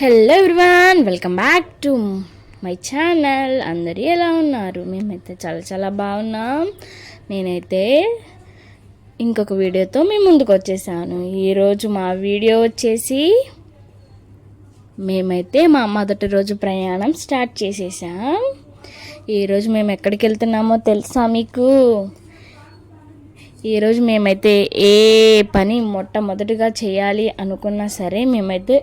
Hello everyone welcome back to my channel అందరూ ఎలా ఉన్నారు? మేమైతే చాలా చాలా బాగున్నాం. నేనైతే ఇంకొక వీడియోతో మీ ముందుకు వచ్చేసాను. ఈరోజు మా వీడియో వచ్చేసి మేమైతే మా మొదటి రోజు ప్రయాణం స్టార్ట్ చేసేసాం. ఈరోజు మేము ఎక్కడికి వెళ్తున్నామో తెలుసా మీకు? ఈరోజు మేమైతే ఏ పని మొట్టమొదటిగా చేయాలి అనుకున్నా సరే మేమైతే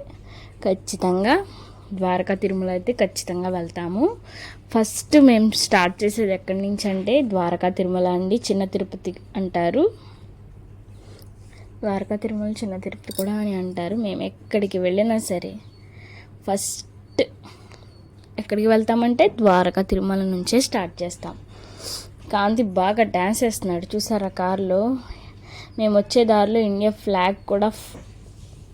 ఖచ్చితంగా ద్వారకా తిరుమల అయితే ఖచ్చితంగా వెళ్తాము. ఫస్ట్ మేము స్టార్ట్ చేసేది ఎక్కడి నుంచి అంటే ద్వారకా తిరుమల అండి చిన్న తిరుపతి అంటారు. ద్వారకా తిరుమల చిన్న తిరుపతి కూడా అని అంటారు. మేము ఎక్కడికి వెళ్ళినా సరే ఫస్ట్ ఎక్కడికి వెళ్తామంటే ద్వారకా తిరుమల నుంచే స్టార్ట్ చేస్తాం. కాంతి బాగా డ్యాన్స్ వేస్తున్నాడు. చూసారా కారులో? మేము వచ్చే దారిలో ఇండియా ఫ్లాగ్ కూడా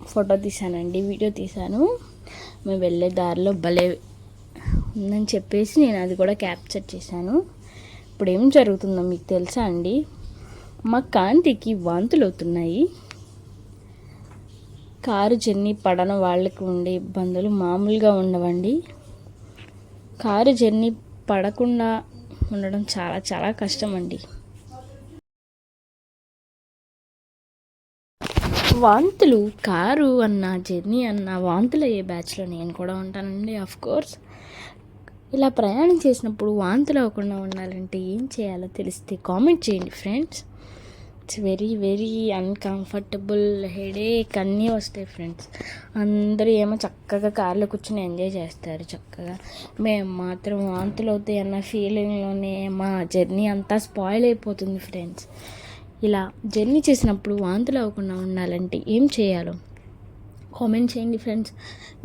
ఫోటో తీశానండి వీడియో తీశాను. మేము వెళ్ళే దారిలో భలే ఉందని చెప్పేసి నేను అది కూడా క్యాప్చర్ చేశాను. ఇప్పుడు ఏం జరుగుతుందో మీకు తెలుసా అండి? మా కాంతికి వాంతులు అవుతున్నాయి కారు జర్నీ పడన వాళ్ళకి ఉండే ఇబ్బందులు మామూలుగా ఉండవండి. కారు జర్నీ పడకుండా ఉండడం చాలా చాలా కష్టం అండి వాంతులు కారు అన్న జర్నీ అన్న వాంతులు అయ్యే బ్యాచ్లో నేను కూడా ఉంటానండి ఆఫ్ కోర్స్ ఇలా ప్రయాణం చేసినప్పుడు వాంతులు అవ్వకుండా ఉండాలంటే ఏం చేయాలో తెలిస్తే కామెంట్ చేయండి friends it's very very uncomfortable headache అన్నీ వస్తాయి ఫ్రెండ్స్ అందరూ ఏమో చక్కగా కార్లో కూర్చొని ఎంజాయ్ చేస్తారు చక్కగా. మేము మాత్రం వాంతులు అవుతాయి అన్న ఫీలింగ్లోనే మా జర్నీ అంతా స్పాయిల్ అయిపోతుంది ఫ్రెండ్స్ ఇలా జర్నీ చేసినప్పుడు వాంతులు అవ్వకుండా ఉండాలంటే ఏం చేయాలో? కామెంట్ చేయండి ఫ్రెండ్స్.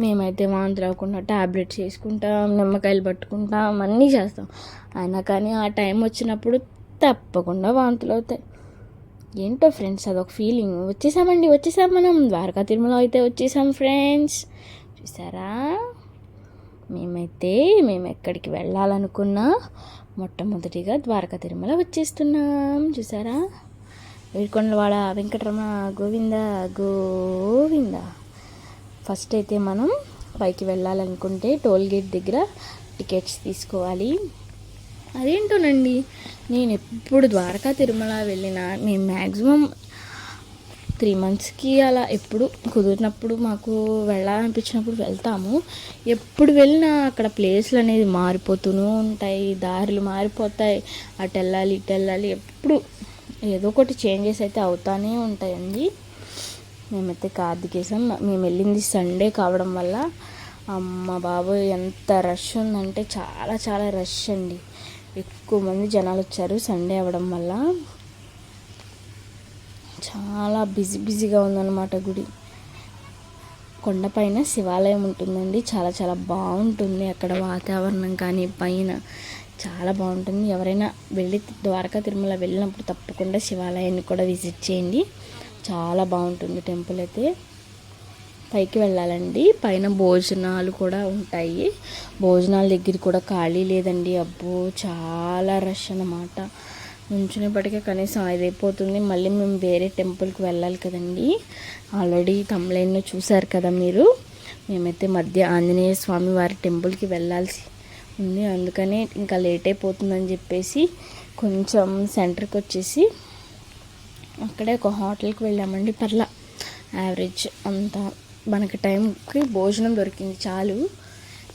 మేమైతే వాంతులు అవ్వకుండా ట్యాబ్లెట్స్ వేసుకుంటాం నిమ్మకాయలు పట్టుకుంటాం అన్నీ చేస్తాం. అయినా కానీ ఆ టైం వచ్చినప్పుడు తప్పకుండా వాంతులు అవుతాయి. ఏంటో ఫ్రెండ్స్ అదొక ఫీలింగ్. వచ్చేసామండి వచ్చేసాం మనం. ద్వారకా తిరుమల అయితే వచ్చేసాం ఫ్రెండ్స్. చూసారా? మేమైతే మేము ఎక్కడికి వెళ్ళాలనుకున్నా మొట్టమొదటిగా ద్వారకా తిరుమల వచ్చేస్తున్నాం. చూసారా? వీరకొండలవాడ వెంకటరమణ గోవింద గోవింద. ఫస్ట్ అయితే మనం పైకి వెళ్ళాలనుకుంటే టోల్ గేట్ దగ్గర టికెట్స్ తీసుకోవాలి. అదేంటోనండి? నేను ఎప్పుడు ద్వారకా తిరుమల వెళ్ళినా మేము మ్యాక్సిమం త్రీ మంత్స్కి అలా ఎప్పుడు కుదిరినప్పుడు మాకు వెళ్ళాలనిపించినప్పుడు వెళ్తాము. ఎప్పుడు వెళ్ళినా అక్కడ ప్లేస్లు అనేది మారిపోతూనే ఉంటాయి దారులు మారిపోతాయి. అటు వెళ్ళాలి ఇటు వెళ్ళాలి ఎప్పుడు ఏదో ఒకటి చేంజెస్ అయితే అవుతానే ఉంటాయండి. మేమైతే కార్దికేశం మేము వెళ్ళింది సండే కావడం వల్ల అమ్మ బాబోయ్ ఎంత రష్ ఉందంటే చాలా చాలా రష్ అండి. ఎక్కువ మంది జనాలు వచ్చారు సండే అవ్వడం వల్ల. చాలా బిజీ బిజీగా ఉందన్నమాట గుడి. కొండపైన శివాలయం ఉంటుందండి. చాలా చాలా బాగుంటుంది అక్కడ వాతావరణం కానీ పైన. చాలా బాగుంటుంది. ఎవరైనా వెళ్ళి ద్వారకా తిరుమల వెళ్ళినప్పుడు తప్పకుండా శివాలయాన్ని కూడా విజిట్ చేయండి. చాలా బాగుంటుంది టెంపుల్ అయితే. పైకి వెళ్ళాలండి. పైన భోజనాలు కూడా ఉంటాయి. భోజనాల దగ్గర కూడా ఖాళీ లేదండి. అబ్బో చాలా రష్ అన్నమాట. నుంచునేపటికే కనీసం ఐదు అయిపోతుంది. మళ్ళీ మేము వేరే టెంపుల్కి వెళ్ళాలి కదండి. ఆల్రెడీ తమిళైన్లో చూశారు కదా మీరు. మేమైతే మధ్య ఆంజనేయ స్వామి వారి టెంపుల్కి వెళ్ళాల్సి ఉంది. అందుకనే ఇంకా లేట్ అయిపోతుందని చెప్పేసి కొంచెం సెంటర్కి వచ్చేసి అక్కడే ఒక హోటల్కి వెళ్ళామండి. పర్లా యావరేజ్ అంతా మనకి టైంకి భోజనం దొరికింది చాలు.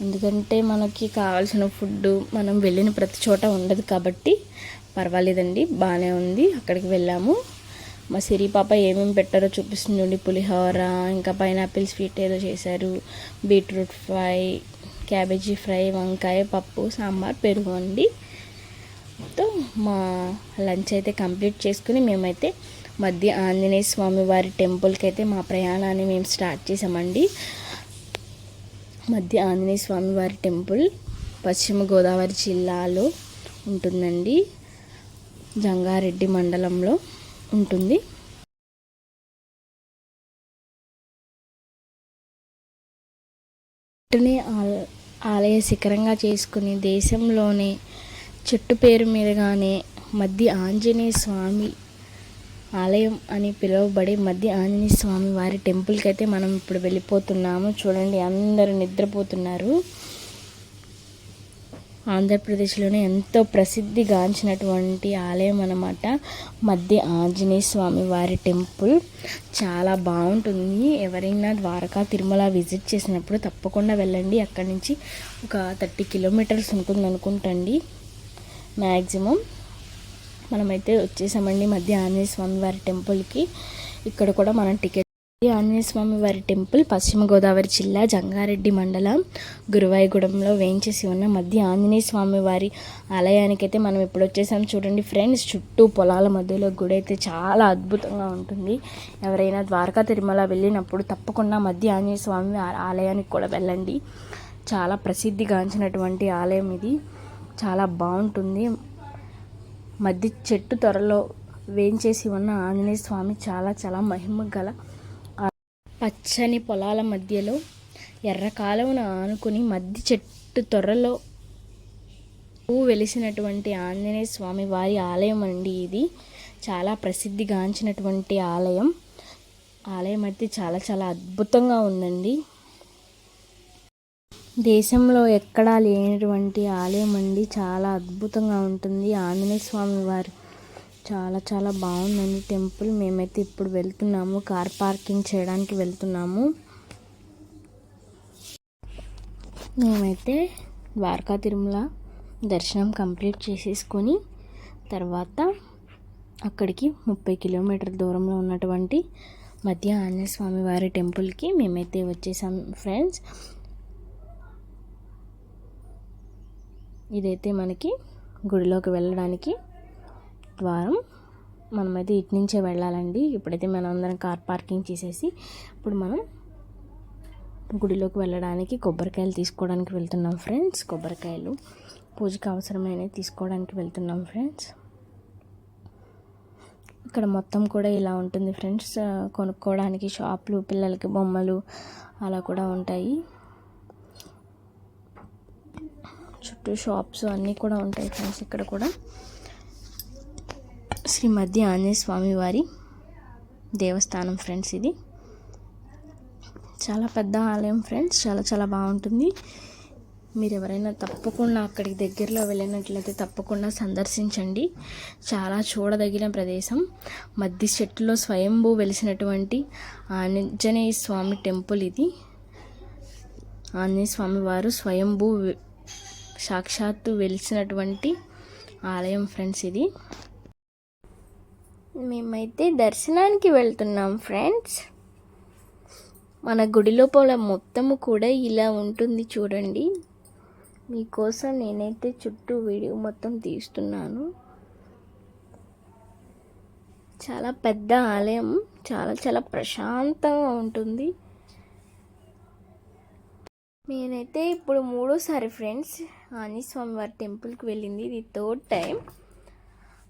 ఎందుకంటే మనకి కావాల్సిన ఫుడ్ మనం వెళ్ళిన ప్రతి చోట ఉండదు కాబట్టి పర్వాలేదండి. బాగానే ఉంది. అక్కడికి వెళ్ళాము. మా సిరి పాప ఏమేమి పెట్టారో చూపిస్తుంది పులిహోర ఇంకా పైనాపిల్ స్వీట్ ఏదో చేశారు. బీట్రూట్ ఫ్రై క్యాబేజీ ఫ్రై వంకాయ పప్పు సాంబార్ పెరుగు అండి. తో మా లంచ్ అయితే కంప్లీట్ చేసుకుని మేమైతే మధ్య ఆంజనేయ స్వామి వారి టెంపుల్కి అయితే మా ప్రయాణాన్ని మేము స్టార్ట్ చేసామండి మధ్య ఆంజనేయ స్వామి వారి టెంపుల్ పశ్చిమ గోదావరి జిల్లాలో ఉంటుందండి. జంగారెడ్డి మండలంలో ఉంటుంది. చెట్టుని ఆలయ శిఖరంగా చేసుకుని దేశంలోనే చెట్టు పేరు మీదగానే మధ్య ఆంజనేయ స్వామి ఆలయం అని పిలువబడే మధ్య ఆంజనేయ స్వామి వారి టెంపుల్కి అయితే మనం ఇప్పుడు వెళ్ళిపోతున్నాము. చూడండి అందరూ నిద్రపోతున్నారు. ఆంధ్రప్రదేశ్లోనే ఎంతో ప్రసిద్ధిగాంచినటువంటి ఆలయం అన్నమాట. మధ్య ఆంజనేయ స్వామి వారి టెంపుల్. చాలా బాగుంటుంది. ఎవరైనా ద్వారకా తిరుమల విజిట్ చేసినప్పుడు తప్పకుండా వెళ్ళండి. అక్కడి నుంచి ఒక థర్టీ కిలోమీటర్స్ ఉంటుంది అనుకుంటండి మ్యాక్సిమం మనమైతే వచ్చేసామండి మధ్య ఆంజనేయ స్వామి వారి టెంపుల్కి. ఇక్కడ కూడా మనం టికెట్ ఆంజనేయ స్వామి వారి టెంపుల్ పశ్చిమ గోదావరి జిల్లా జంగారెడ్డి మండలం గురువాయగూడెంలో వేయించేసి ఉన్న మధ్య ఆంజనేయ స్వామి వారి ఆలయానికి అయితే మనం ఇప్పుడు వచ్చేసాం. చూడండి ఫ్రెండ్స్ చుట్టూ పొలాల మధ్యలో గుడి అయితే చాలా అద్భుతంగా ఉంటుంది. ఎవరైనా ద్వారకా తిరుమల వెళ్ళినప్పుడు తప్పకుండా మధ్య ఆంజనేయ స్వామి ఆ- ఆలయానికి కూడా వెళ్ళండి. చాలా ప్రసిద్ధిగాంచినటువంటి ఆలయం ఇది. చాలా బాగుంటుంది. మధ్య చెట్టు త్వరలో వేయించేసి ఉన్న ఆంజనేయ స్వామి చాలా చాలా మహిమ గల పచ్చని పొలాల మధ్యలో ఎర్ర కాలువను ఆనుకుని మధ్య చెట్టు తొర్రలో పువ్వు వెలిసినటువంటి ఆంజనేయ స్వామి వారి ఆలయం అండి ఇది. చాలా ప్రసిద్ధిగాంచినటువంటి ఆలయం. ఆలయం అయితే చాలా చాలా అద్భుతంగా ఉందండి. దేశంలో ఎక్కడా లేనటువంటి ఆలయం అండి. చాలా అద్భుతంగా ఉంటుంది. ఆంజనేయ స్వామి వారి చాలా చాలా బాగుందండి టెంపుల్. మేమైతే ఇప్పుడు వెళ్తున్నాము. కార్ పార్కింగ్ చేయడానికి వెళ్తున్నాము. మేమైతే ద్వారకా తిరుమల దర్శనం కంప్లీట్ చేసేసుకొని తర్వాత అక్కడికి ముప్పై కిలోమీటర్ దూరంలో ఉన్నటువంటి మధ్య ఆంజనేయ స్వామి వారి టెంపుల్కి మేమైతే వచ్చేసాం ఫ్రెండ్స్. ఇదైతే మనకి గుడిలోకి వెళ్ళడానికి ద్వారం మనమైతే ఇటు నుంచే వెళ్ళాలండి. ఇప్పుడైతే మనం అందరం కార్ పార్కింగ్ చేసేసి ఇప్పుడు మనం గుడిలోకి వెళ్ళడానికి కొబ్బరికాయలు తీసుకోవడానికి వెళ్తున్నాం ఫ్రెండ్స్. కొబ్బరికాయలు పూజకి అవసరమైనవి తీసుకోవడానికి వెళ్తున్నాం ఫ్రెండ్స్. ఇక్కడ మొత్తం కూడా ఇలా ఉంటుంది ఫ్రెండ్స్. కొనుక్కోవడానికి షాపులు పిల్లలకి బొమ్మలు అలా కూడా ఉంటాయి. చుట్టూ షాప్స్ అన్నీ కూడా ఉంటాయి ఫ్రెండ్స్ ఇక్కడ కూడా. శ్రీ మధ్య ఆంజనేయ స్వామి వారి దేవస్థానం ఫ్రెండ్స్ ఇది. చాలా పెద్ద ఆలయం ఫ్రెండ్స్ చాలా చాలా బాగుంటుంది. మీరు ఎవరైనా తప్పకుండా అక్కడికి దగ్గరలో వెళ్ళినట్లయితే తప్పకుండా సందర్శించండి. చాలా చూడదగిన ప్రదేశం. మధ్య చెట్టులో స్వయంభూ వెలిసినటువంటి ఆంజనేయ స్వామి టెంపుల్ ఇది. ఆంజనేయ స్వామి వారు స్వయంభూ సాక్షాత్తు వెలిసినటువంటి ఆలయం ఫ్రెండ్స్ ఇది. మేమైతే దర్శనానికి వెళ్తున్నాం ఫ్రెండ్స్. మన గుడి లోపల మొత్తము కూడా ఇలా ఉంటుంది చూడండి. మీకోసం నేనైతే చుట్టూ వీడియో మొత్తం తీస్తున్నాను. చాలా పెద్ద ఆలయం చాలా చాలా ప్రశాంతంగా ఉంటుంది. నేనైతే ఇప్పుడు మూడోసారి ఫ్రెండ్స్ ఆంజనేయ స్వామి వారి టెంపుల్కి వెళ్ళింది. ఇది థర్డ్ టైం.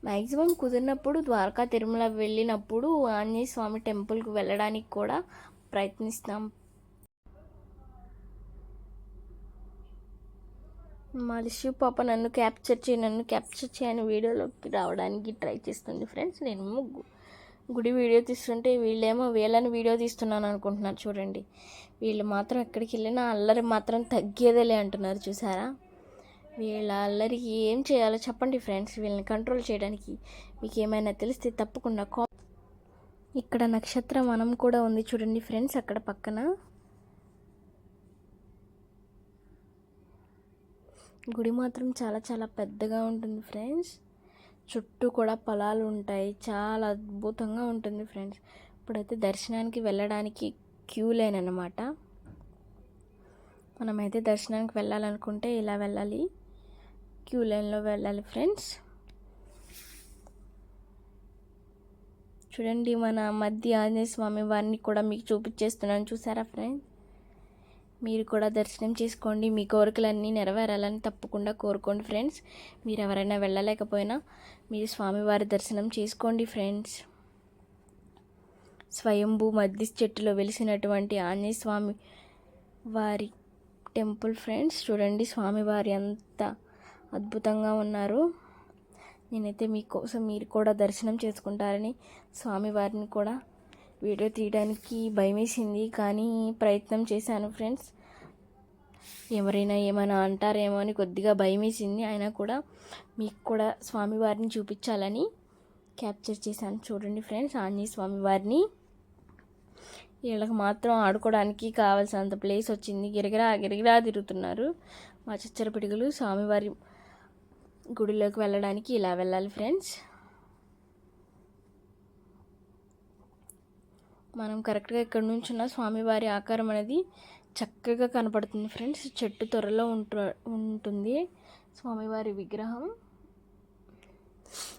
మ్యాక్సిమం కుదిరినప్పుడు ద్వారకా తిరుమల వెళ్ళినప్పుడు ఆంజనేయ స్వామి టెంపుల్కి వెళ్ళడానికి కూడా ప్రయత్నిస్తాం. మలిషి పాప నన్ను క్యాప్చర్ చేయి నన్ను క్యాప్చర్ చేయని వీడియోలోకి రావడానికి ట్రై చేస్తుంది ఫ్రెండ్స్. నేను గు- గుడి వీడియో తీస్తుంటే వీళ్ళేమో వీళ్ళని వీడియో తీస్తున్నాను అనుకుంటున్నారు చూడండి. వీళ్ళు మాత్రం ఎక్కడికి వెళ్ళినా అల్లరి మాత్రం తగ్గేదేలే అంటున్నారు చూసారా? వీళ్ళ అల్లరికి ఏం చేయాలో చెప్పండి ఫ్రెండ్స్. వీళ్ళని కంట్రోల్ చేయడానికి మీకు ఏమైనా తెలిస్తే తప్పకుండా కా ఇక్కడ నక్షత్ర వనం కూడా ఉంది చూడండి ఫ్రెండ్స్ అక్కడ పక్కన. గుడి మాత్రం చాలా చాలా పెద్దగా ఉంటుంది ఫ్రెండ్స్. చుట్టూ కూడా పొలాలు ఉంటాయి. చాలా అద్భుతంగా ఉంటుంది ఫ్రెండ్స్. ఇప్పుడైతే దర్శనానికి వెళ్ళడానికి క్యూ లైన్ అనమాట మనమైతే దర్శనానికి వెళ్ళాలనుకుంటే ఇలా వెళ్ళాలి. క్యూ లైన్లో వెళ్ళాలి ఫ్రెండ్స్ చూడండి మన మధ్య ఆంజనేయ స్వామి వారిని కూడా మీకు చూపించేస్తున్నాను. చూసారా ఫ్రెండ్స్ మీరు కూడా దర్శనం చేసుకోండి. మీ కోరికలన్నీ నెరవేరాలని తప్పకుండా కోరుకోండి ఫ్రెండ్స్ మీరు ఎవరైనా వెళ్ళలేకపోయినా మీరు స్వామివారి దర్శనం చేసుకోండి ఫ్రెండ్స్ స్వయంభూ మధ్య చెట్టులో వెలిసినటువంటి ఆంజనేయ స్వామి వారి టెంపుల్ ఫ్రెండ్స్ చూడండి స్వామివారి అంతా అద్భుతంగా ఉన్నారు. నేనైతే మీకోసం మీరు కూడా దర్శనం చేసుకుంటారని స్వామివారిని కూడా వీడియో తీయడానికి భయమేసింది. కానీ ప్రయత్నం చేశాను ఫ్రెండ్స్. ఎవరైనా ఏమైనా అంటారేమో అని కొద్దిగా భయం వేసింది అయినా కూడా మీకు కూడా స్వామివారిని చూపించాలని క్యాప్చర్ చేశాను. చూడండి ఫ్రెండ్స్ ఆంజనేయ స్వామివారిని వీళ్ళకి మాత్రం ఆడుకోవడానికి కావాల్సినంత ప్లేస్ వచ్చింది. గిరగిరా గిరగిరా తిరుగుతున్నారు మా చచ్చర పిడుగులు. స్వామివారి గుడిలోకి వెళ్ళడానికి ఇలా వెళ్ళాలి ఫ్రెండ్స్. మనం కరెక్ట్గా ఇక్కడ నుంచి ఉన్న స్వామివారి ఆకారం అనేది చక్కగా కనపడుతుంది ఫ్రెండ్స్. చెట్టు త్వరలో ఉంటు ఉంటుంది. స్వామివారి విగ్రహం.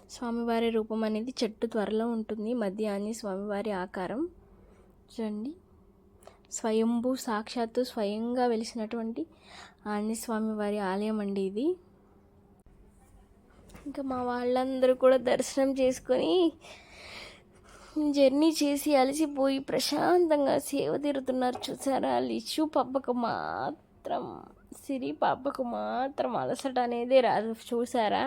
స్వామివారి రూపం అనేది చెట్టు త్వరలో ఉంటుంది. మధ్య స్వామివారి ఆకారం. చూడండి. స్వయంభూ సాక్షాత్తు స్వయంగా వెలిసినటువంటి ఆంజనేయ స్వామివారి ఆలయం అండి ఇది. ఇంకా మా వాళ్ళందరూ కూడా దర్శనం చేసుకొని జర్నీ చేసి అలసిపోయి ప్రశాంతంగా సేవ తీరుతున్నారు చూసారా? లిషు పబ్బకు మాత్రం సిరి పాపకు మాత్రం అలసట అనేది రాదు. చూసారా?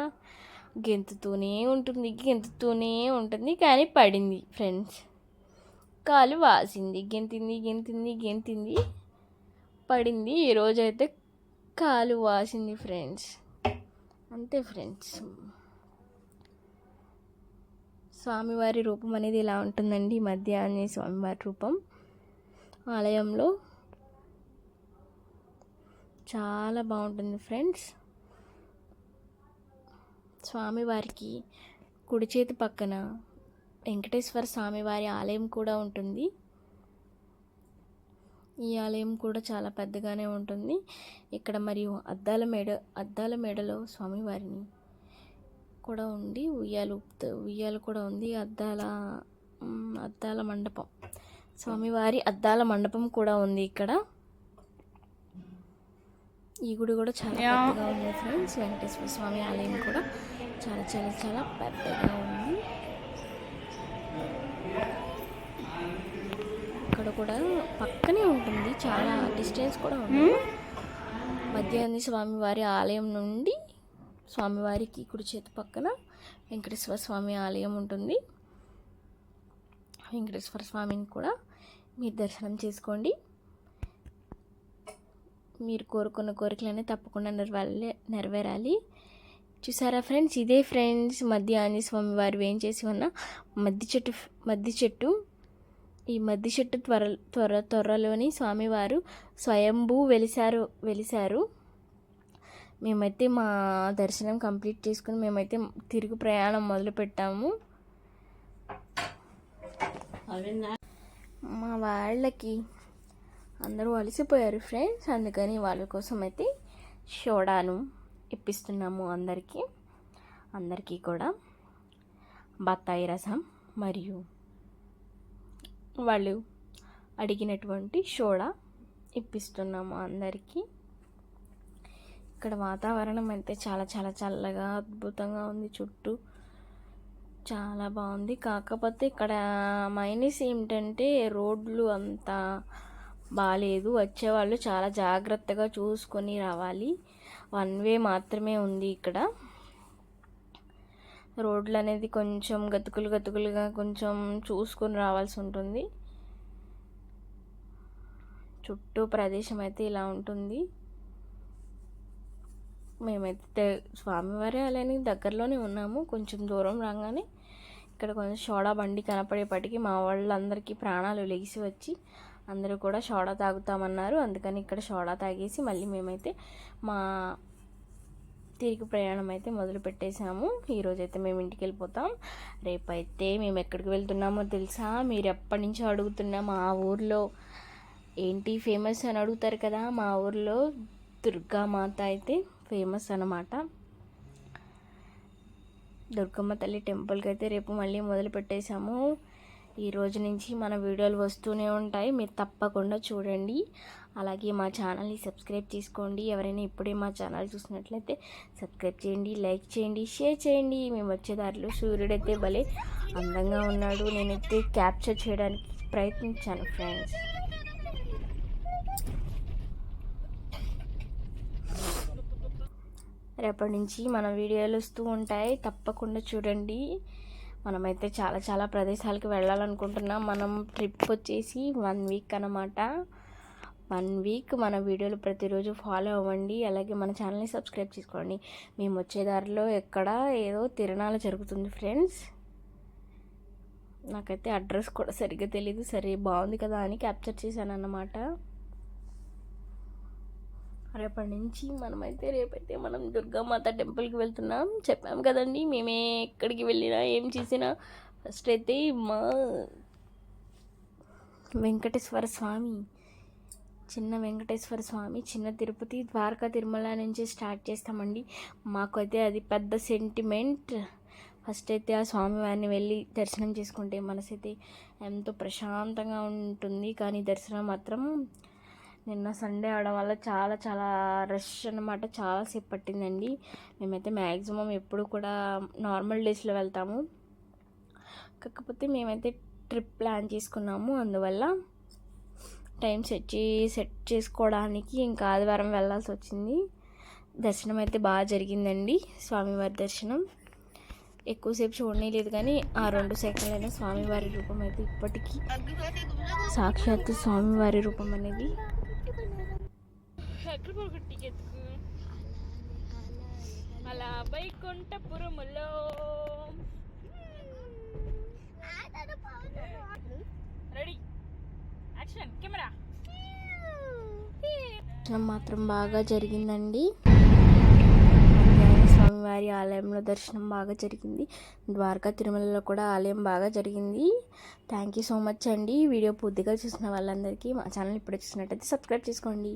గెంతుతూనే ఉంటుంది గెంతుతూనే ఉంటుంది కానీ పడింది ఫ్రెండ్స్ కాలు వాసింది గెంతింది గెంతింది గెంతింది పడింది. ఈరోజైతే కాలు వాసింది ఫ్రెండ్స్ అంతే ఫ్రెండ్స్ స్వామివారి రూపం అనేది ఇలా ఉంటుందండి ఈ మధ్య అనే స్వామివారి రూపం? ఆలయంలో చాలా బాగుంటుంది ఫ్రెండ్స్. స్వామివారికి కుడి చేతి పక్కన వెంకటేశ్వర స్వామివారి ఆలయం కూడా ఉంటుంది. ఈ ఆలయం కూడా చాలా పెద్దగానే ఉంటుంది. ఇక్కడ మరియు అద్దాల మేడ అద్దాల మేడలో స్వామివారిని కూడా ఉండి ఉయ్యాలు ఉయ్యాలు కూడా ఉంది. అద్దాల అద్దాల మండపం. స్వామివారి అద్దాల మండపం కూడా ఉంది ఇక్కడ. ఈ గుడి కూడా చాలా పెద్దగా ఉంది ఫ్రెండ్స్ వెంకటేశ్వర స్వామి ఆలయం కూడా చాలా చాలా చాలా పెద్దగా ఉంది. ఇక్కడ కూడా పక్కనే ఉంటుంది. చాలా డిస్టెన్స్ కూడా ఉంది మధ్యాహ్న స్వామివారి ఆలయం నుండి స్వామివారికి కుడి చేతి పక్కన వెంకటేశ్వర స్వామి ఆలయం ఉంటుంది. వెంకటేశ్వర స్వామిని కూడా మీరు దర్శనం చేసుకోండి. మీరు కోరుకున్న కోరికలన్నీ తప్పకుండా నెరవేరాలి నెరవేరాలి. చూసారా ఫ్రెండ్స్? ఇదే ఫ్రెండ్స్ మధ్య ఆంజనేయ స్వామి వారు ఏం చేసి ఉన్న మద్ది చెట్టు మద్ది చెట్టు ఈ మద్ది చెట్టు త్వర త్వర త్వరలోని స్వామివారు స్వయంభూ వెలిసారు వెలిసారు మేమైతే మా దర్శనం కంప్లీట్ చేసుకుని మేమైతే తిరుగు ప్రయాణం మొదలు పెట్టాము. మా వాళ్ళకి అందరూ అలసిపోయారు ఫ్రెండ్స్. అందుకని వాళ్ళ కోసం అయితే షోడాను ఇప్పిస్తున్నాము అందరికీ. అందరికీ కూడా బత్తాయి రసం మరియు వాళ్ళు అడిగినటువంటి షోడా ఇప్పిస్తున్నాము అందరికీ. ఇక్కడ వాతావరణం అయితే చాలా చాలా చల్లగా అద్భుతంగా ఉంది. చుట్టూ చాలా బాగుంది. కాకపోతే ఇక్కడ మైనస్ ఏమిటంటే రోడ్లు అంత బాగాలేదు వచ్చేవాళ్ళు చాలా జాగ్రత్తగా చూసుకొని రావాలి. వన్ వే మాత్రమే ఉంది ఇక్కడ. రోడ్లు అనేది కొంచెం గతుకులు గతుకులుగా కొంచెం చూసుకొని రావాల్సి ఉంటుంది. చుట్టూ ప్రదేశం అయితే ఇలా ఉంటుంది. మేమైతే స్వామివారి ఆలయానికి దగ్గరలోనే ఉన్నాము. కొంచెం దూరం రాగానే ఇక్కడ కొంచెం సోడా బండి కనపడేపటికి మా వాళ్ళందరికీ ప్రాణాలు లెగిసి వచ్చి అందరూ కూడా సోడా తాగుతామన్నారు. అందుకని ఇక్కడ సోడా తాగేసి మళ్ళీ మేమైతే మా తిరిగి ప్రయాణం అయితే మొదలు పెట్టేశాము. ఈరోజు అయితే మేము ఇంటికి వెళ్ళిపోతాం రేపైతే మేము ఎక్కడికి వెళ్తున్నామో తెలుసా? మీరు ఎప్పటి నుంచో అడుగుతున్నా మా ఊర్లో ఏంటి ఫేమస్ అని అడుగుతారు కదా? మా ఊర్లో దుర్గామాత అయితే ఫేమస్ అన్నమాట. దుర్గమ్మ తల్లి టెంపుల్కి అయితే రేపు మళ్ళీ మొదలు పెట్టేశాము. ఈ రోజు నుంచి మన వీడియోలు వస్తూనే ఉంటాయి. మీరు తప్పకుండా చూడండి. అలాగే మా ఛానల్ని సబ్స్క్రైబ్ చేసుకోండి. ఎవరైనా ఇప్పుడే మా ఛానల్ చూసినట్లయితే సబ్స్క్రైబ్ చేయండి లైక్ చేయండి షేర్ చేయండి. మేము వచ్చే దారిలో సూర్యుడైతే భలే అందంగా ఉన్నాడు. నేనైతే క్యాప్చర్ చేయడానికి ప్రయత్నించాను ఫ్రెండ్స్. రేపటి నుంచి మన వీడియోలు వస్తూ ఉంటాయి. తప్పకుండా చూడండి. మనమైతే చాలా చాలా ప్రదేశాలకు వెళ్ళాలనుకుంటున్నాం. మనం ట్రిప్ వచ్చేసి వన్ వీక్ అన్నమాట. వన్ వీక్ మన వీడియోలు ప్రతిరోజు ఫాలో అవ్వండి. అలాగే మన ఛానల్ని సబ్స్క్రైబ్ చేసుకోండి. మేము వచ్చే దారిలో ఎక్కడ ఏదో తిరణాలు జరుగుతుంది ఫ్రెండ్స్ నాకైతే అడ్రస్ కూడా సరిగ్గా తెలియదు సరే బాగుంది కదా అని క్యాప్చర్ చేశాను అన్నమాట రేపటి నుంచి మనమైతే రేపైతే మనం దుర్గామాత టెంపుల్కి వెళ్తున్నాం. చెప్పాం కదండి మేమే ఎక్కడికి వెళ్ళినా ఏం చేసినా. ఫస్ట్ అయితే మా వెంకటేశ్వర స్వామి చిన్న వెంకటేశ్వర స్వామి చిన్న తిరుపతి ద్వారకా తిరుమల నుంచి స్టార్ట్ చేస్తామండి. మాకైతే అది పెద్ద సెంటిమెంట్. ఫస్ట్ అయితే ఆ స్వామివారిని వెళ్ళి దర్శనం చేసుకుంటే మనసు అయితే ఎంతో ప్రశాంతంగా ఉంటుంది. కానీ దర్శనం మాత్రం నిన్న సండే అవడం వల్ల చాలా చాలా రష్ అనమాట చాలాసేపు పట్టిందండి. మేమైతే మ్యాక్సిమం ఎప్పుడు కూడా నార్మల్ డేస్లో వెళ్తాము. కాకపోతే మేమైతే ట్రిప్ ప్లాన్ చేసుకున్నాము. అందువల్ల టైం సెట్ చే సెట్ చేసుకోవడానికి ఇంకా ఆదివారం వెళ్ళాల్సి వచ్చింది. దర్శనం అయితే బాగా జరిగిందండి. స్వామివారి దర్శనం. ఎక్కువసేపు చూడలేదు కానీ ఆ రెండు సెకండ్లైన స్వామివారి రూపం అయితే ఇప్పటికీ సాక్షాత్తు స్వామివారి రూపం అనేది అలా వైకుంఠపురములో రెడీ యాక్షన్ కెమెరా మాత్రం బాగా జరిగిందండి స్వామివారి ఆలయంలో దర్శనం బాగా జరిగింది. ద్వారకా తిరుమలలో కూడా ఆలయం బాగా జరిగింది. థ్యాంక్ యూ సో మచ్ అండి. వీడియో పూర్తిగా చూసిన వాళ్ళందరికీ మా ఛానల్ ఇప్పుడే చూసినట్టయితే సబ్స్క్రైబ్ చేసుకోండి.